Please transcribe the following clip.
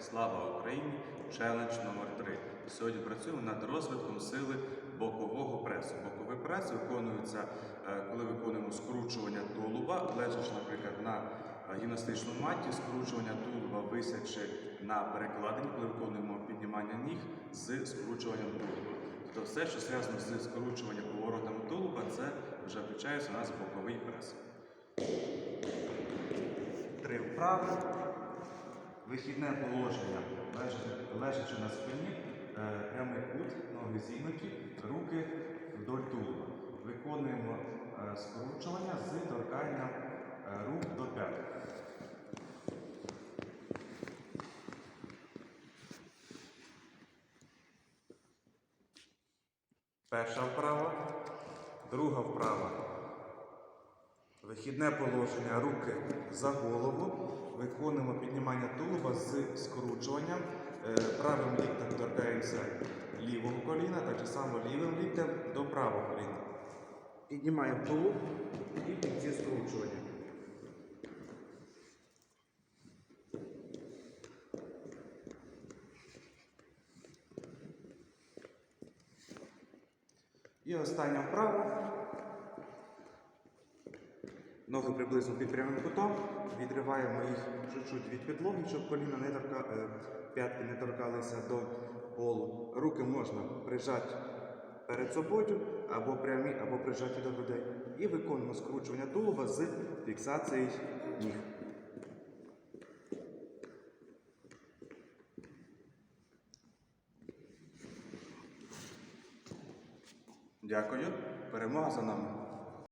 Слава Україні! Челендж номер 3 Сьогодні працюємо над розвитком сили бокового пресу. Боковий прес виконується, е, коли виконуємо скручування тулуба, лежачи, наприклад, на е, гімнастичному маті, скручування тулуба висячи на перекладині, коли виконуємо піднімання ніг з скручуванням тулуба. Тобто все, що зв'язано з скручуванням поворотами тулуба, це вже включається у нас боковий прес. Три вправи. Вихідне положення, лежачи, на спині, е, прямий кут, ноги зігнуті, руки вдоль тулуба. Виконуємо е, скручування з торканням е, рук до п'яток. Перша вправа, друга вправа. Вихідне положення руки за голову. Виконуємо піднімання тулуба з скручуванням. Е, Правим ліктем торкаємося лівого коліна, так само лівим ліктем до правого коліна. Піднімаємо тулуб і в кінці скручування. І остання вправа. Ноги приблизно під прямим кутом. Відриваємо їх чуть-чуть від підлоги, щоб коліна не торка... е, п'ятки не торкалися до полу. Руки можна прижати перед собою, або прямі, або прижаті до грудей. І виконуємо скручування тулуба з фіксацією ніг. Дякую. Перемога за нами.